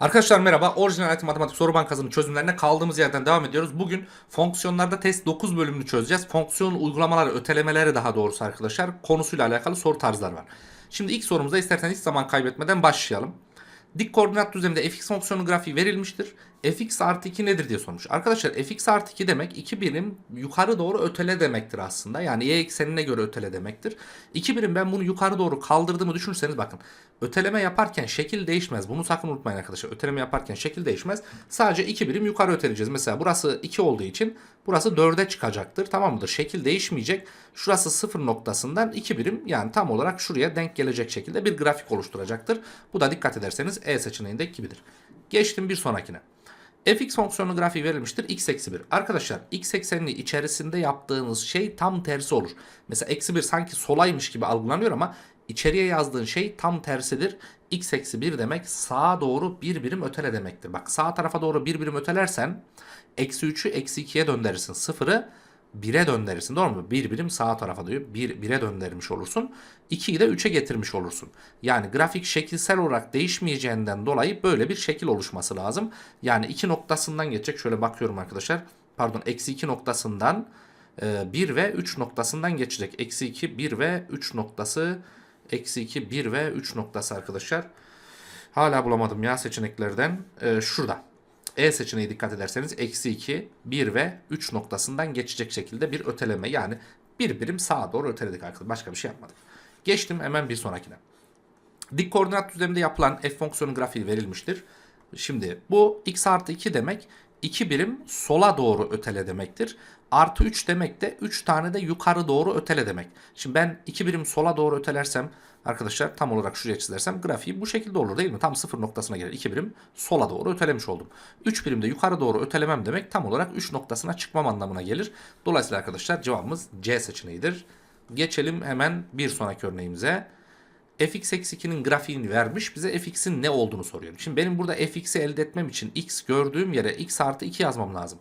Arkadaşlar merhaba. Orijinal Hayat Matematik Soru Bankası'nın çözümlerine kaldığımız yerden devam ediyoruz. Bugün fonksiyonlarda test 9 bölümünü çözeceğiz. Fonksiyon uygulamaları, ötelemeleri daha doğrusu arkadaşlar konusuyla alakalı soru tarzları var. Şimdi ilk sorumuza isterseniz hiç zaman kaybetmeden başlayalım. Dik koordinat düzleminde fx fonksiyonu grafiği verilmiştir. Fx artı 2 nedir diye sormuş. Arkadaşlar fx artı 2 demek 2 birim yukarı doğru ötele demektir aslında. Yani y eksenine göre ötele demektir. 2 birim ben bunu yukarı doğru kaldırdığımı düşünürseniz bakın. Öteleme yaparken şekil değişmez. Bunu sakın unutmayın arkadaşlar. Öteleme yaparken şekil değişmez. Sadece 2 birim yukarı öteleyeceğiz. Mesela burası 2 olduğu için burası 4'e çıkacaktır. Tamam mıdır? Şekil değişmeyecek. Şurası 0 noktasından 2 birim yani tam olarak şuraya denk gelecek şekilde bir grafik oluşturacaktır. Bu da dikkat ederseniz E seçeneğindeki gibidir. Geçtim bir sonrakine. Fx fonksiyonu grafiği verilmiştir x eksi 1. Arkadaşlar x eksenini içerisinde yaptığınız şey tam tersi olur. Mesela eksi 1 sanki solaymış gibi algılanıyor ama içeriye yazdığın şey tam tersidir. x eksi 1 demek sağa doğru bir birim ötele demektir. Bak sağ tarafa doğru bir birim ötelersen eksi 3'ü eksi 2'ye döndürürsün. Sıfırı 1'e döndürürsün doğru mu? Bir birim sağ tarafa diyor. 1 1'e döndürmüş olursun. 2'yi de 3'e getirmiş olursun. Yani grafik şekilsel olarak değişmeyeceğinden dolayı böyle bir şekil oluşması lazım. Yani 2 noktasından geçecek. Şöyle bakıyorum arkadaşlar. Pardon eksi 2 noktasından 1 ve 3 noktasından geçecek. Eksi 2, 1 ve 3 noktası. Eksi 2, 1 ve 3 noktası arkadaşlar. Hala bulamadım ya seçeneklerden. Ee, şurada. E seçeneği dikkat ederseniz eksi 2, 1 ve 3 noktasından geçecek şekilde bir öteleme. Yani bir birim sağa doğru öteledik arkadaşlar. Başka bir şey yapmadık. Geçtim hemen bir sonrakine. Dik koordinat düzleminde yapılan f fonksiyonu grafiği verilmiştir. Şimdi bu x artı 2 demek 2 birim sola doğru ötele demektir. Artı 3 demek de 3 tane de yukarı doğru ötele demek. Şimdi ben 2 birim sola doğru ötelersem arkadaşlar tam olarak şuraya çizersem grafiği bu şekilde olur değil mi? Tam sıfır noktasına gelir. 2 birim sola doğru ötelemiş oldum. 3 birim de yukarı doğru ötelemem demek tam olarak 3 noktasına çıkmam anlamına gelir. Dolayısıyla arkadaşlar cevabımız C seçeneğidir. Geçelim hemen bir sonraki örneğimize fx eksi 2'nin grafiğini vermiş. Bize fx'in ne olduğunu soruyor. Şimdi benim burada fx'i elde etmem için x gördüğüm yere x artı 2 yazmam lazım.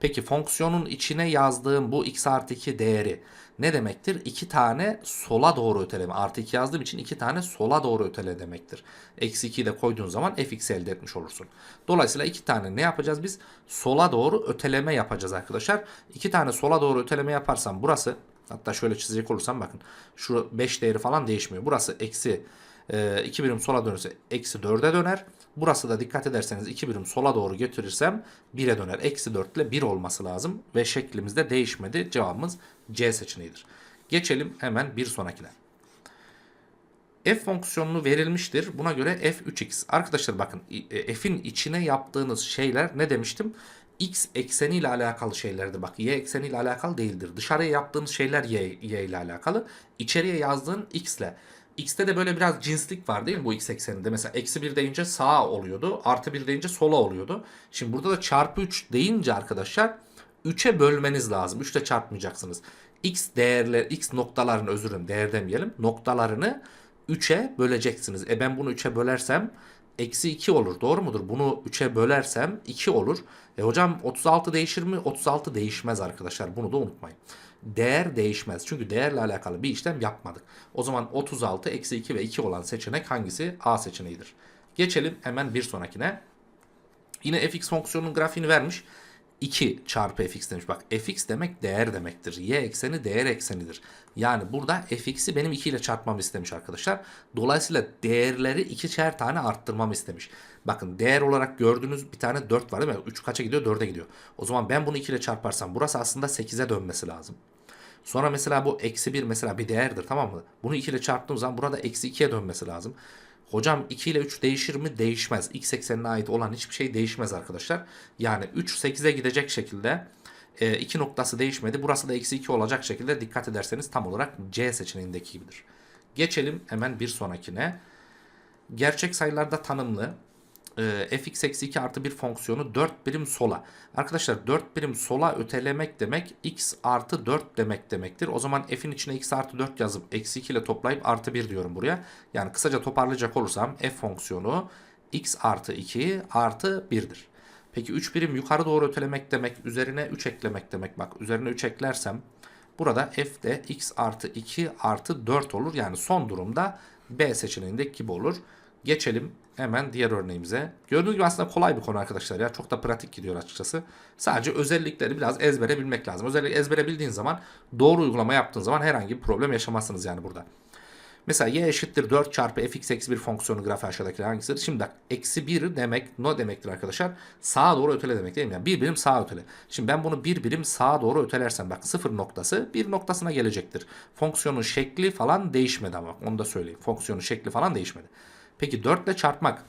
Peki fonksiyonun içine yazdığım bu x artı 2 değeri ne demektir? 2 tane sola doğru öteleme. Artı 2 yazdığım için 2 tane sola doğru ötele demektir. Eksi 2'yi de koyduğun zaman fx'i elde etmiş olursun. Dolayısıyla 2 tane ne yapacağız biz? Sola doğru öteleme yapacağız arkadaşlar. 2 tane sola doğru öteleme yaparsam burası Hatta şöyle çizecek olursam bakın. Şu 5 değeri falan değişmiyor. Burası eksi 2 birim sola dönürse eksi 4'e döner. Burası da dikkat ederseniz 2 birim sola doğru götürürsem 1'e döner. Eksi 4 ile 1 olması lazım. Ve şeklimiz de değişmedi. Cevabımız C seçeneğidir. Geçelim hemen bir sonrakine. F fonksiyonunu verilmiştir. Buna göre f3x. Arkadaşlar bakın f'in içine yaptığınız şeyler ne demiştim? X ekseniyle alakalı şeylerdir. Bak y ekseniyle alakalı değildir. Dışarıya yaptığınız şeyler y, y ile alakalı. İçeriye yazdığın x ile. X'te de böyle biraz cinslik var değil mi bu x ekseninde? Mesela eksi 1 deyince sağa oluyordu. Artı 1 deyince sola oluyordu. Şimdi burada da çarpı 3 deyince arkadaşlar 3'e bölmeniz lazım. 3 ile çarpmayacaksınız. X değerler, x noktalarını özür dilerim değer demeyelim. Noktalarını 3'e böleceksiniz. E ben bunu 3'e bölersem eksi 2 olur. Doğru mudur? Bunu 3'e bölersem 2 olur. E hocam 36 değişir mi? 36 değişmez arkadaşlar. Bunu da unutmayın. Değer değişmez. Çünkü değerle alakalı bir işlem yapmadık. O zaman 36 eksi 2 ve 2 olan seçenek hangisi? A seçeneğidir. Geçelim hemen bir sonrakine. Yine fx fonksiyonunun grafiğini vermiş. 2 çarpı fx demiş. Bak fx demek değer demektir. Y ekseni değer eksenidir. Yani burada fx'i benim 2 ile çarpmamı istemiş arkadaşlar. Dolayısıyla değerleri ikişer tane arttırmamı istemiş. Bakın değer olarak gördüğünüz bir tane 4 var değil mi? 3 kaça gidiyor? 4'e gidiyor. O zaman ben bunu 2 ile çarparsam burası aslında 8'e dönmesi lazım. Sonra mesela bu eksi 1 mesela bir değerdir tamam mı? Bunu 2 ile çarptığım zaman burada eksi 2'ye dönmesi lazım. Hocam 2 ile 3 değişir mi? Değişmez. X eksenine ait olan hiçbir şey değişmez arkadaşlar. Yani 3 8'e gidecek şekilde 2 noktası değişmedi. Burası da eksi 2 olacak şekilde dikkat ederseniz tam olarak C seçeneğindeki gibidir. Geçelim hemen bir sonrakine. Gerçek sayılarda tanımlı e, fx eksi 2 artı bir fonksiyonu 4 birim sola. Arkadaşlar 4 birim sola ötelemek demek x artı 4 demek demektir. O zaman f'in içine x artı 4 yazıp eksi 2 ile toplayıp artı 1 diyorum buraya. Yani kısaca toparlayacak olursam f fonksiyonu x artı 2 artı 1'dir. Peki 3 birim yukarı doğru ötelemek demek üzerine 3 eklemek demek. Bak üzerine 3 eklersem burada f de x artı 2 artı 4 olur. Yani son durumda B seçeneğindeki gibi olur. Geçelim hemen diğer örneğimize. Gördüğünüz gibi aslında kolay bir konu arkadaşlar ya. Çok da pratik gidiyor açıkçası. Sadece özellikleri biraz ezbere bilmek lazım. Özellikle ezbere bildiğin zaman doğru uygulama yaptığın zaman herhangi bir problem yaşamazsınız yani burada. Mesela y eşittir 4 çarpı fx eksi 1 fonksiyonu grafiği aşağıdakiler hangisidir? Şimdi bak eksi 1 demek ne demektir arkadaşlar? Sağa doğru ötele demek değil mi? Yani bir birim sağa ötele. Şimdi ben bunu bir birim sağa doğru ötelersem bak sıfır noktası bir noktasına gelecektir. Fonksiyonun şekli falan değişmedi ama onu da söyleyeyim. Fonksiyonun şekli falan değişmedi. Peki 4 ile çarpmak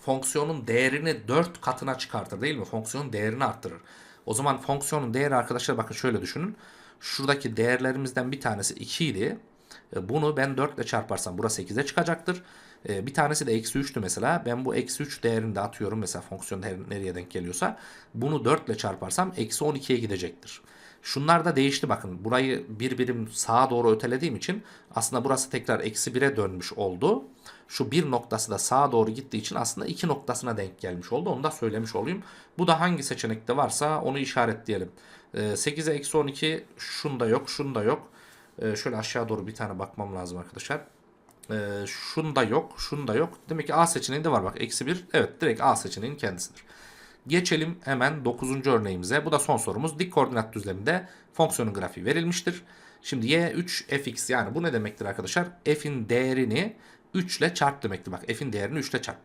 fonksiyonun değerini 4 katına çıkartır değil mi? Fonksiyonun değerini arttırır. O zaman fonksiyonun değeri arkadaşlar bakın şöyle düşünün. Şuradaki değerlerimizden bir tanesi 2 idi. E, Bunu ben 4 ile çarparsam burası 8'e çıkacaktır. E, Bir tanesi de eksi 3'tü mesela. Ben bu eksi 3 değerini de atıyorum mesela fonksiyon nereye denk geliyorsa. Bunu 4 ile çarparsam eksi 12'ye gidecektir. Şunlar da değişti bakın. Burayı bir birim sağa doğru ötelediğim için aslında burası tekrar eksi 1'e dönmüş oldu. Şu bir noktası da sağa doğru gittiği için aslında iki noktasına denk gelmiş oldu. Onu da söylemiş olayım. Bu da hangi seçenekte varsa onu işaretleyelim. E, 8'e eksi 12 şunda yok, şunda yok. Ee, şöyle aşağı doğru bir tane bakmam lazım arkadaşlar. Ee, şunda yok, şunda yok. Demek ki A seçeneğinde var bak. Eksi 1. Evet direkt A seçeneğinin kendisidir. Geçelim hemen 9. örneğimize. Bu da son sorumuz. Dik koordinat düzleminde fonksiyonun grafiği verilmiştir. Şimdi y 3 fx yani bu ne demektir arkadaşlar? f'in değerini 3 ile çarp demektir. Bak f'in değerini 3 ile çarp.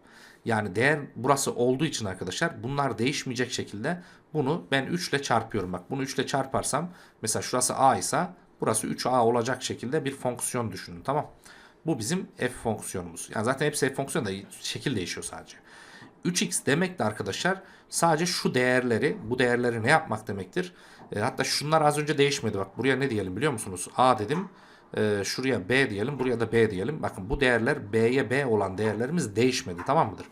Yani değer burası olduğu için arkadaşlar bunlar değişmeyecek şekilde bunu ben 3 ile çarpıyorum. Bak bunu 3 ile çarparsam mesela şurası a ise burası 3a olacak şekilde bir fonksiyon düşünün tamam. Bu bizim f fonksiyonumuz. Yani zaten hepsi f fonksiyonu da şekil değişiyor sadece. 3x demek de arkadaşlar sadece şu değerleri, bu değerleri ne yapmak demektir? E, hatta şunlar az önce değişmedi. Bak buraya ne diyelim biliyor musunuz? A dedim. E, şuraya B diyelim. Buraya da B diyelim. Bakın bu değerler B'ye B olan değerlerimiz değişmedi. Tamam mıdır?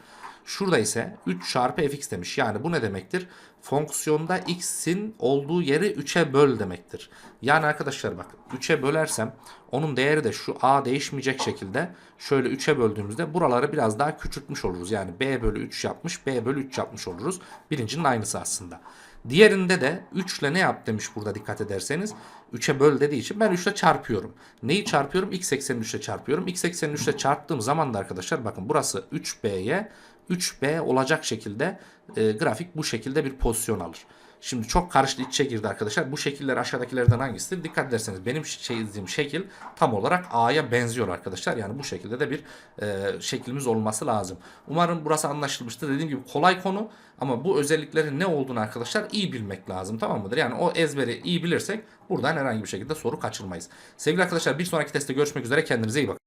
Şurada ise 3 çarpı fx demiş. Yani bu ne demektir? Fonksiyonda x'in olduğu yeri 3'e böl demektir. Yani arkadaşlar bak 3'e bölersem onun değeri de şu a değişmeyecek şekilde şöyle 3'e böldüğümüzde buraları biraz daha küçültmüş oluruz. Yani b bölü 3 yapmış b bölü 3 yapmış oluruz. Birincinin aynısı aslında. Diğerinde de 3 ile ne yap demiş burada dikkat ederseniz. 3'e böl dediği için ben 3 ile çarpıyorum. Neyi çarpıyorum? X eksenini 3 ile çarpıyorum. X eksenini 3 ile çarptığım zaman da arkadaşlar bakın burası 3B'ye 3B olacak şekilde e, grafik bu şekilde bir pozisyon alır. Şimdi çok karıştı içe girdi arkadaşlar. Bu şekiller aşağıdakilerden hangisidir? Dikkat ederseniz benim çizdiğim şekil tam olarak A'ya benziyor arkadaşlar. Yani bu şekilde de bir e, şeklimiz olması lazım. Umarım burası anlaşılmıştır. Dediğim gibi kolay konu ama bu özelliklerin ne olduğunu arkadaşlar iyi bilmek lazım tamam mıdır? Yani o ezberi iyi bilirsek buradan herhangi bir şekilde soru kaçırmayız. Sevgili arkadaşlar bir sonraki testte görüşmek üzere. Kendinize iyi bakın.